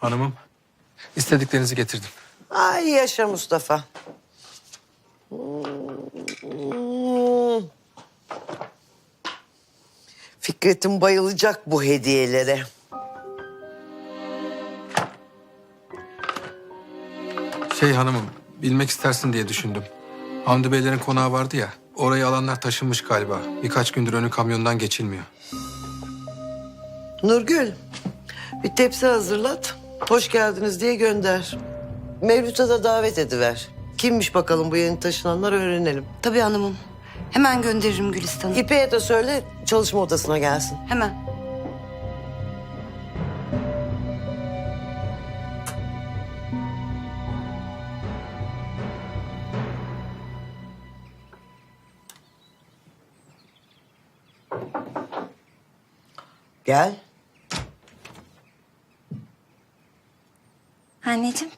Hanımım, istediklerinizi getirdim. Ay yaşa Mustafa. Hmm. Fikret'im bayılacak bu hediyelere. Şey hanımım, bilmek istersin diye düşündüm. Hamdi Beylerin konağı vardı ya, orayı alanlar taşınmış galiba. Birkaç gündür önü kamyondan geçilmiyor. Nurgül, bir tepsi hazırlat. Hoş geldiniz diye gönder. Mevlüt'e de davet ediver. Kimmiş bakalım bu yeni taşınanlar öğrenelim. Tabii hanımım. Hemen gönderirim Gülistan'ı. İpek'e de söyle çalışma odasına gelsin. Hemen. Gel. Anneciğim.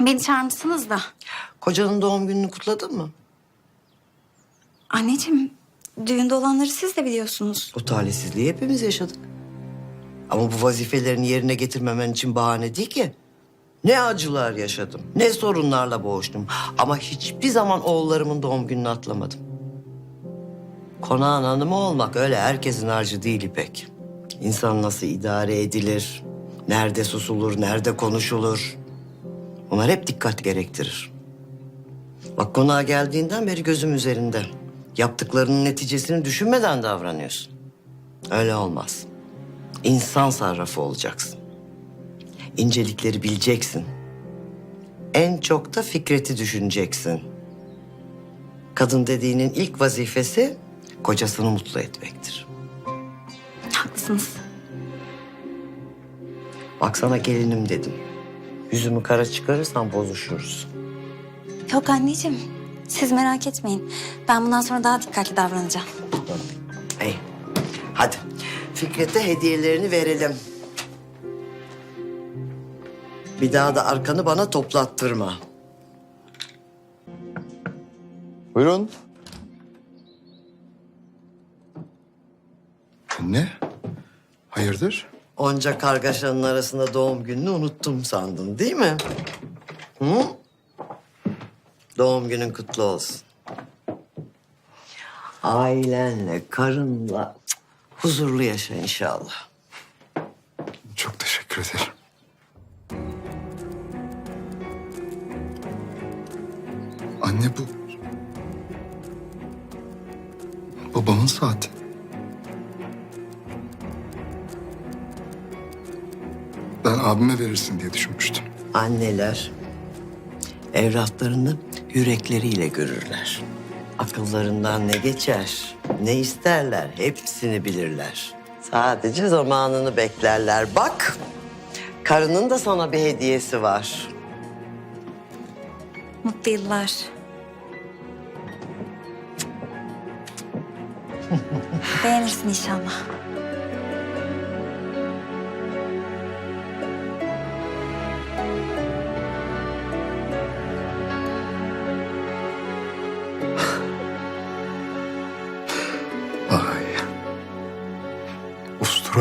Beni çağırmışsınız da. Kocanın doğum gününü kutladın mı? Anneciğim, düğünde olanları siz de biliyorsunuz. Bu talihsizliği hepimiz yaşadık. Ama bu vazifelerini yerine getirmemen için bahane değil ki. Ne acılar yaşadım, ne sorunlarla boğuştum. Ama hiçbir zaman oğullarımın doğum gününü atlamadım. Konağın hanımı olmak öyle herkesin harcı değil İpek. İnsan nasıl idare edilir, nerede susulur, nerede konuşulur. Bunlar hep dikkat gerektirir. Bak konağa geldiğinden beri gözüm üzerinde. Yaptıklarının neticesini düşünmeden davranıyorsun. Öyle olmaz. İnsan sarrafı olacaksın. İncelikleri bileceksin. En çok da Fikret'i düşüneceksin. Kadın dediğinin ilk vazifesi kocasını mutlu etmektir. Haklısınız. Bak sana gelinim dedim. Yüzümü kara çıkarırsan bozuşuruz. Yok anneciğim, siz merak etmeyin. Ben bundan sonra daha dikkatli davranacağım. İyi. Hadi Fikret'e hediyelerini verelim. Bir daha da arkanı bana toplattırma. Buyurun. Ne? Hayırdır? Onca kargaşanın arasında doğum gününü unuttum sandın değil mi? Hı? Doğum günün kutlu olsun. Ailenle, karınla cık, huzurlu yaşa inşallah. Çok teşekkür ederim. Anne bu... Babamın saati. Abime verirsin diye düşünmüştüm. Anneler evlatlarını yürekleriyle görürler. Akıllarından ne geçer, ne isterler hepsini bilirler. Sadece zamanını beklerler. Bak, karının da sana bir hediyesi var. Mutlu yıllar. Beğenirsin inşallah.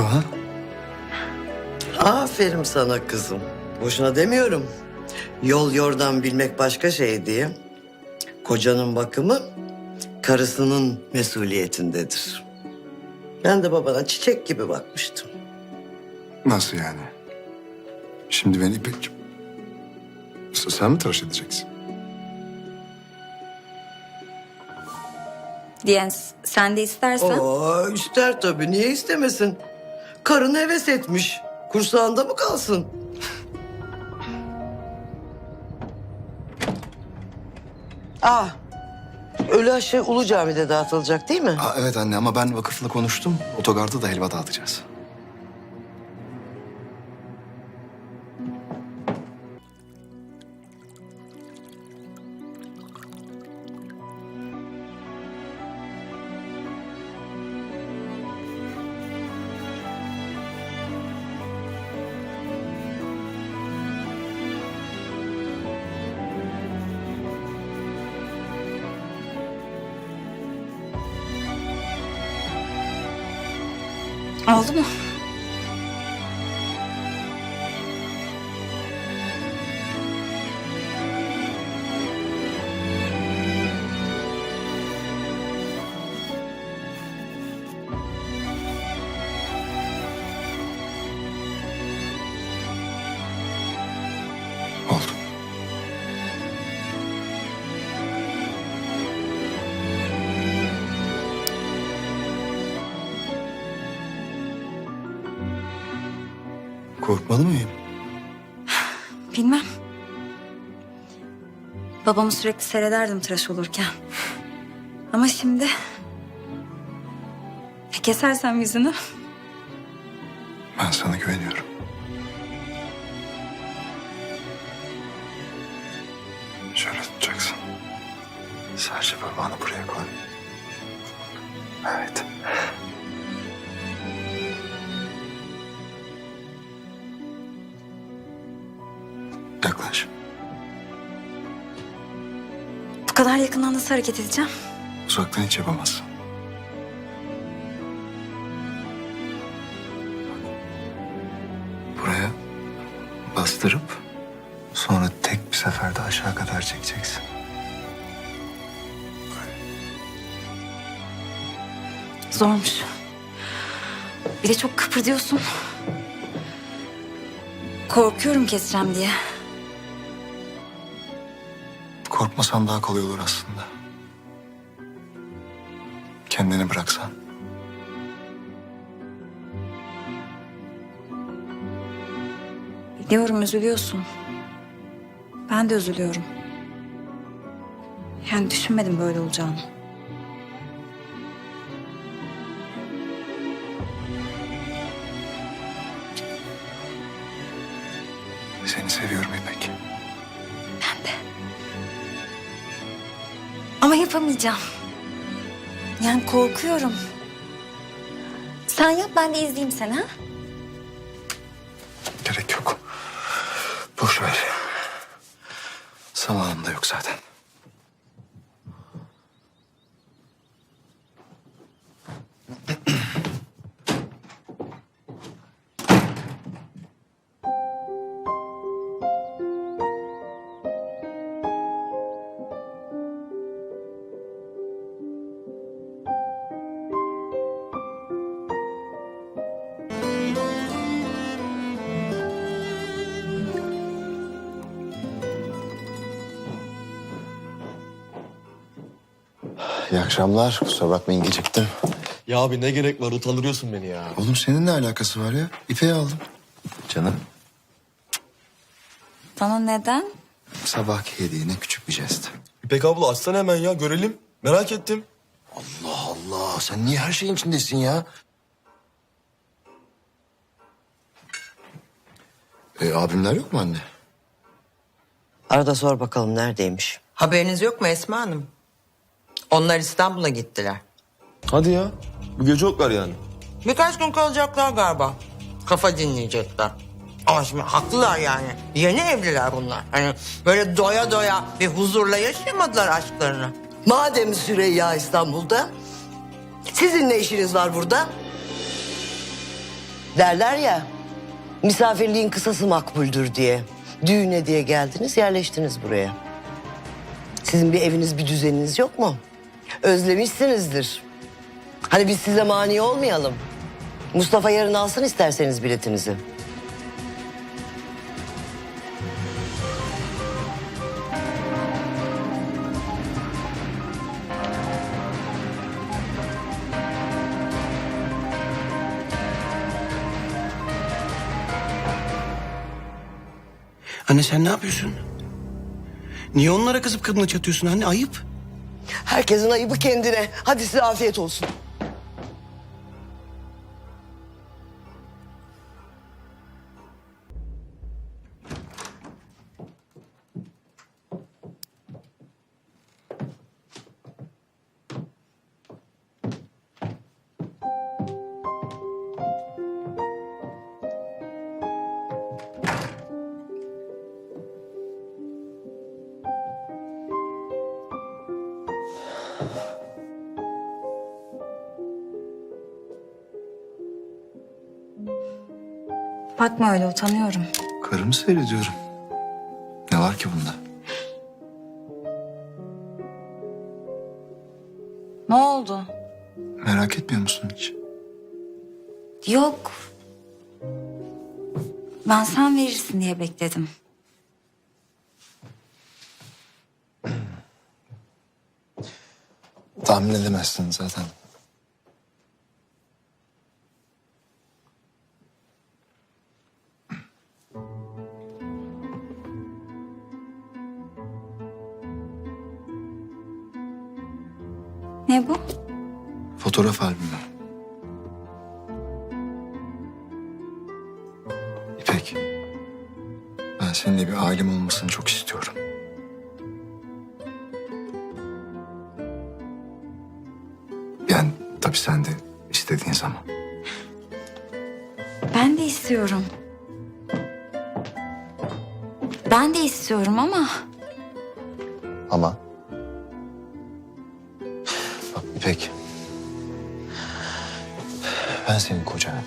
Ha? Aferin sana kızım. Boşuna demiyorum. Yol yordan bilmek başka şey diye. Kocanın bakımı karısının mesuliyetindedir. Ben de babana çiçek gibi bakmıştım. Nasıl yani? Şimdi beni İpek... S- Sen mi tıraş edeceksin? Diyen sen de istersen. Aa, ister tabii. Niye istemesin? Karın heves etmiş. Kursağında mı kalsın? Aa, ölü aşı Ulu Cami'de dağıtılacak değil mi? Aa, evet anne ama ben vakıfla konuştum. Otogarda da helva dağıtacağız. Oldu mu? Korkmalı mıyım? Bilmem. Babamı sürekli seyrederdim tıraş olurken. Ama şimdi... Kesersem yüzünü... Ben sana güveniyorum. Şöyle tutacaksın. Sadece parmağını buraya koy. Evet. Kadar yakından nasıl hareket edeceğim? Uzaktan hiç yapamazsın. Buraya bastırıp sonra tek bir seferde aşağı kadar çekeceksin. Zormuş. Bir de çok kıpırdıyorsun. Korkuyorum keseceğim diye. Korkmasan daha kolay olur aslında. Kendini bıraksan. Biliyorum üzülüyorsun. Ben de üzülüyorum. Yani düşünmedim böyle olacağını. Yapamayacağım. Yani korkuyorum. Sen yap ben de izleyeyim seni ha. Gerek yok. Boş ver. Zamanım da yok zaten. İyi akşamlar. Kusura bakmayın geciktim. Ya abi ne gerek var utandırıyorsun beni ya. Oğlum senin ne alakası var ya? İpeği aldım. Canım Bana neden? Sabahki hediyene küçük bir jest. İpek abla açsana hemen ya görelim. Merak ettim. Allah Allah sen niye her şeyin içindesin ya? E, abimler yok mu anne? Arada sor bakalım neredeymiş. Haberiniz yok mu Esma Hanım? Onlar İstanbul'a gittiler. Hadi ya. Bu gece yoklar yani. Birkaç gün kalacaklar galiba. Kafa dinleyecekler. Ama şimdi haklılar yani. Yeni evliler bunlar. Hani böyle doya doya bir huzurla yaşayamadılar aşklarını. Madem Süreyya İstanbul'da, sizin ne işiniz var burada? Derler ya, misafirliğin kısası makbuldür diye. Düğüne diye geldiniz, yerleştiniz buraya. Sizin bir eviniz, bir düzeniniz yok mu? Özlemişsinizdir. Hani biz size mani olmayalım. Mustafa yarın alsın isterseniz biletinizi. Anne sen ne yapıyorsun? Niye onlara kızıp kadına çatıyorsun anne? Ayıp. Herkesin ayıbı kendine. Hadi size afiyet olsun. Bakma öyle utanıyorum. Karımı seyrediyorum. Ne var ki bunda? Ne oldu? Merak etmiyor musun hiç? Yok. Ben sen verirsin diye bekledim. Tahmin edemezsin zaten. Ne bu? Fotoğraf albümü. İpek. Ben seninle bir ailem olmasını çok istiyorum. Yani tabii sen de istediğin zaman. Ben de istiyorum. Ben de istiyorum ama Ama? İpek. Ben senin kocanım.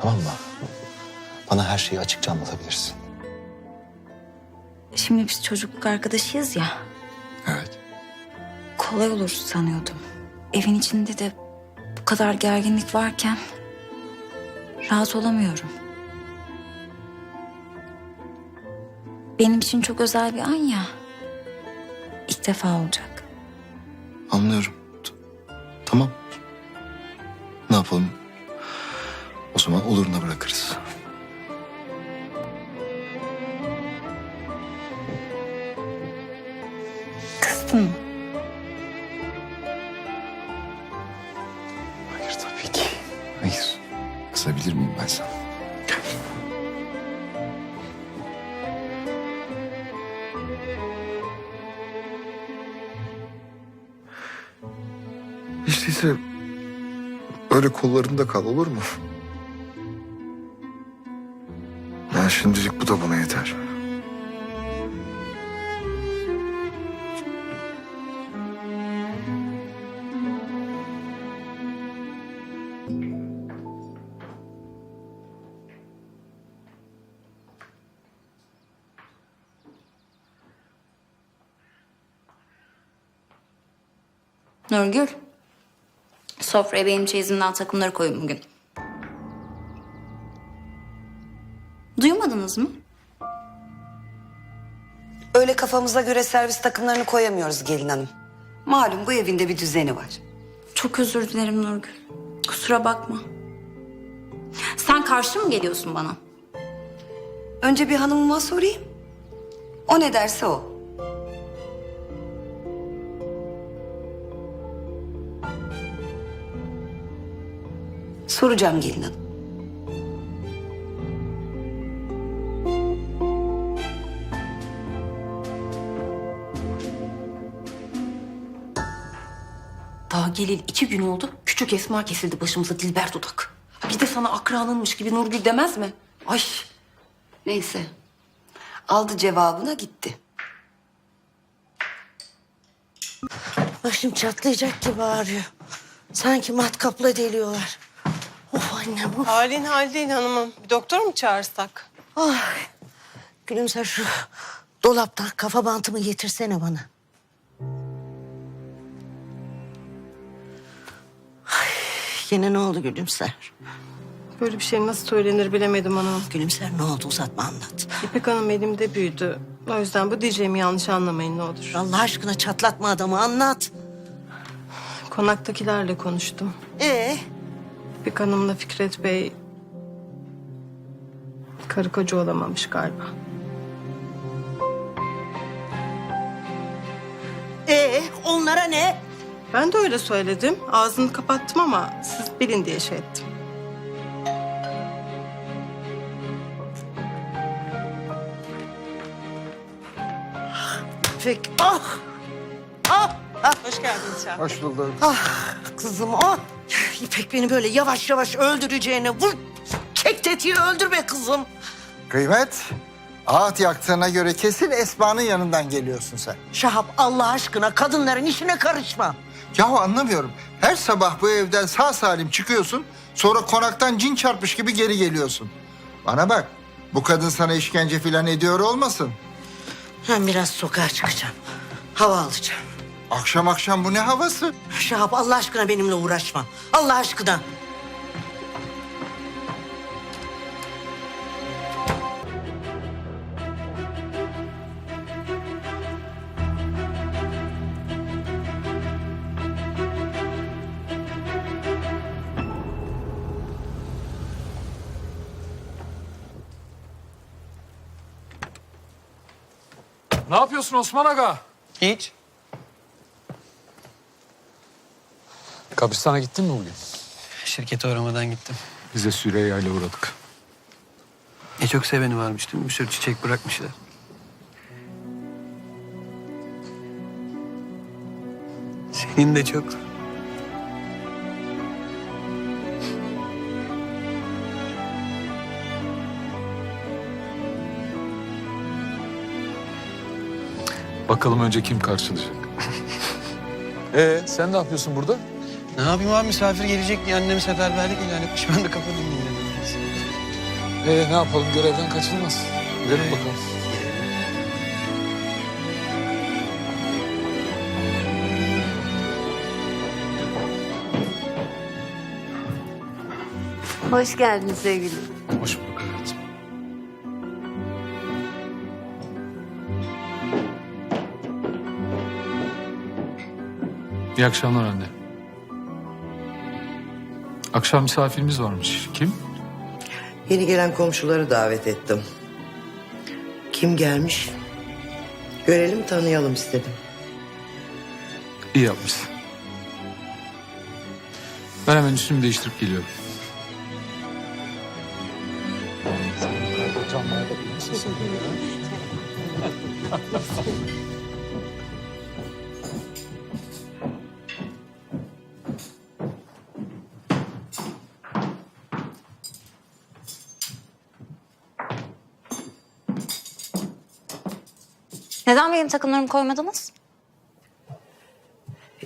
Tamam mı? Bana her şeyi açıkça anlatabilirsin. şimdi biz çocukluk arkadaşıyız ya. Evet. Kolay olur sanıyordum. Evin içinde de bu kadar gerginlik varken rahat olamıyorum. Benim için çok özel bir an ya. İlk defa olacak. Anlıyorum. T- Tamam. Ne yapalım? O zaman oluruna bırakırız. Kıstın mı? Değilse öyle kollarında kal olur mu? Ben şimdilik bu da bana yeter. Nurgül. Sofraya benim çeyizimden takımları koyun bugün. Duymadınız mı? Öyle kafamıza göre servis takımlarını koyamıyoruz gelin hanım. Malum bu evinde bir düzeni var. Çok özür dilerim Nurgül. Kusura bakma. Sen karşı mı geliyorsun bana? Önce bir hanımıma sorayım. O ne derse o. Soracağım gelin hanım. Daha geleli iki gün oldu. Küçük Esma kesildi başımıza Dilber dudak. Bir de sana akranınmış gibi Nurgül demez mi? Ay Neyse. Aldı cevabına gitti. Başım çatlayacak gibi ağrıyor. Sanki matkapla deliyorlar. Annem of. Halin hal değil hanımım. Bir doktor mu çağırsak? Ay. Gülümser şu dolaptan kafa bantımı getirsene bana. Ay, yine ne oldu Gülümser? Böyle bir şey nasıl söylenir bilemedim hanımım. Gülümser ne oldu uzatma anlat. İpek Hanım elimde büyüdü. O yüzden bu diyeceğimi yanlış anlamayın ne olur. Allah aşkına çatlatma adamı anlat. Konaktakilerle konuştum. Ee, İpek Hanım'la Fikret Bey... ...karı koca olamamış galiba. ee onlara ne? Ben de öyle söyledim. Ağzını kapattım ama siz bilin diye şey ettim. Peki. Ah! Ah! ah. Hoş geldiniz Şah. Hoş bulduk. Ah kızım o. İpek beni böyle yavaş yavaş öldüreceğine vur. Çek tetiği öldür be kızım. Kıymet, ağıt yaktığına göre kesin Esma'nın yanından geliyorsun sen. Şahap Allah aşkına kadınların işine karışma. Yahu anlamıyorum. Her sabah bu evden sağ salim çıkıyorsun, sonra konaktan cin çarpmış gibi geri geliyorsun. Bana bak, bu kadın sana işkence falan ediyor olmasın. Ben biraz sokağa çıkacağım. Hava alacağım. Akşam akşam bu ne havası? Şahap Allah aşkına benimle uğraşma. Allah aşkına. Ne yapıyorsun Osman Aga? Hiç. Kabristana gittin mi bugün? Şirkete uğramadan gittim. Biz de Süreyya ile uğradık. E çok seveni varmış değil mi? Bir sürü çiçek bırakmışlar. Senin de çok. Bakalım önce kim karşılayacak? ee, sen ne yapıyorsun burada? Ne yapayım abi misafir gelecek diye annem seferberlik ilan etmiş. Ben de kafa dinleyeyim dedim. Ee, ne yapalım görevden kaçılmaz. Gidelim bakalım. Hoş geldin sevgilim. Hoş bulduk hayatım. İyi akşamlar anne. Akşam misafirimiz varmış. Kim? Yeni gelen komşuları davet ettim. Kim gelmiş? Görelim tanıyalım istedim. İyi yapmışsın. Ben hemen üstümü değiştirip geliyorum. Neden benim takımlarımı koymadınız?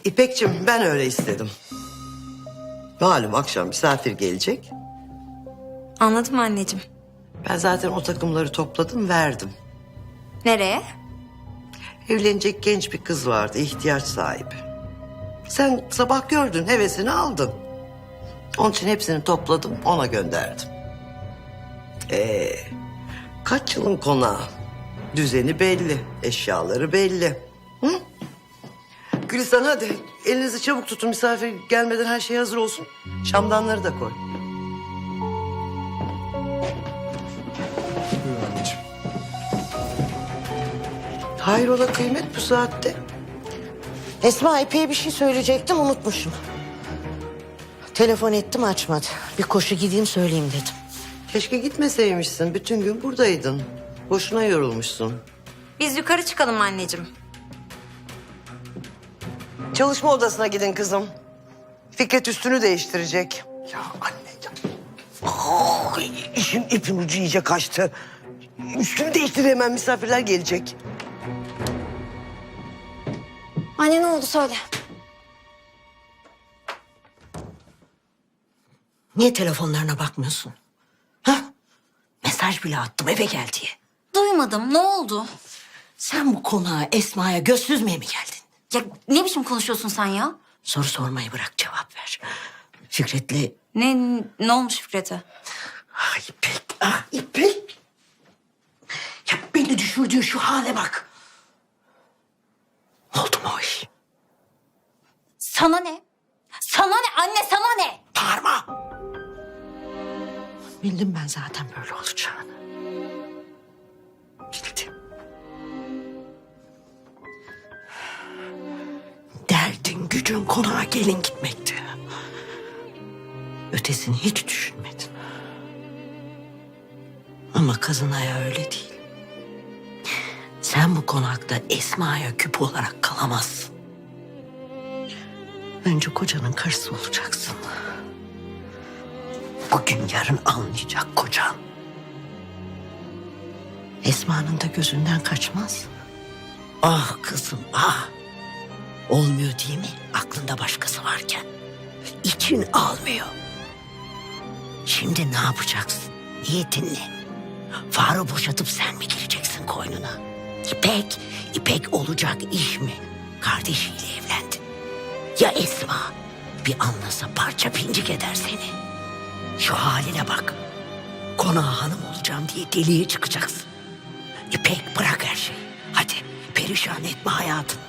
İpekçim ben öyle istedim. Malum akşam misafir gelecek. Anladım anneciğim. Ben zaten o takımları topladım verdim. Nereye? Evlenecek genç bir kız vardı ihtiyaç sahibi. Sen sabah gördün hevesini aldın. Onun için hepsini topladım ona gönderdim. Ee, kaç yılın konağı? Düzeni belli, eşyaları belli. Hı? Gülistan hadi elinizi çabuk tutun misafir gelmeden her şey hazır olsun. Şamdanları da koy. Buyur anneciğim. Hayrola kıymet bu saatte? Esma epey bir şey söyleyecektim unutmuşum. Telefon ettim açmadı. Bir koşu gideyim söyleyeyim dedim. Keşke gitmeseymişsin. Bütün gün buradaydın. Boşuna yorulmuşsun. Biz yukarı çıkalım anneciğim. Çalışma odasına gidin kızım. Fikret üstünü değiştirecek. Ya anne ya. Oh, işin ipin ucu iyice kaçtı. Üstünü değiştir hemen misafirler gelecek. Anne ne oldu söyle. Niye telefonlarına bakmıyorsun? Ha? Mesaj bile attım eve gel diye. Duymadım ne oldu? Sen bu konağa Esma'ya göz süzmeye mi geldin? Ya ne biçim konuşuyorsun sen ya? Soru sormayı bırak cevap ver. Fikret'le... Ne ne olmuş Fikret'e? Ah İpek, ah İpek. Ya beni düşürdüğün şu hale bak. Oldu mu o iş? Sana ne? Sana ne anne sana ne? Bağırma. Bildim ben zaten böyle olacağını. Gücün konağa gelin gitmekti. Ötesini hiç düşünmedin. Ama kazın ayağı öyle değil. Sen bu konakta Esma'ya küp olarak kalamazsın. Önce kocanın karısı olacaksın. Bugün yarın anlayacak kocan. Esma'nın da gözünden kaçmaz. Ah kızım ah. Olmuyor değil mi? Aklında başkası varken. İçin almıyor. Şimdi ne yapacaksın? Niyetin ne? Faruk'u boşatıp sen mi gireceksin koynuna? İpek, İpek olacak iş mi? Kardeşiyle evlendin. Ya Esma? Bir anlasa parça pincik eder seni. Şu haline bak. Konağa hanım olacağım diye deliye çıkacaksın. İpek bırak her şeyi. Hadi perişan etme hayatını.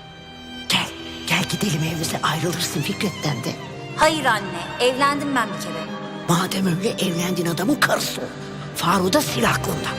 Gidelim evimize ayrılırsın Fikret'ten de. Hayır anne evlendim ben bir kere. Madem öyle evlendiğin adamın karısı ol. Faruk'u da sil aklından.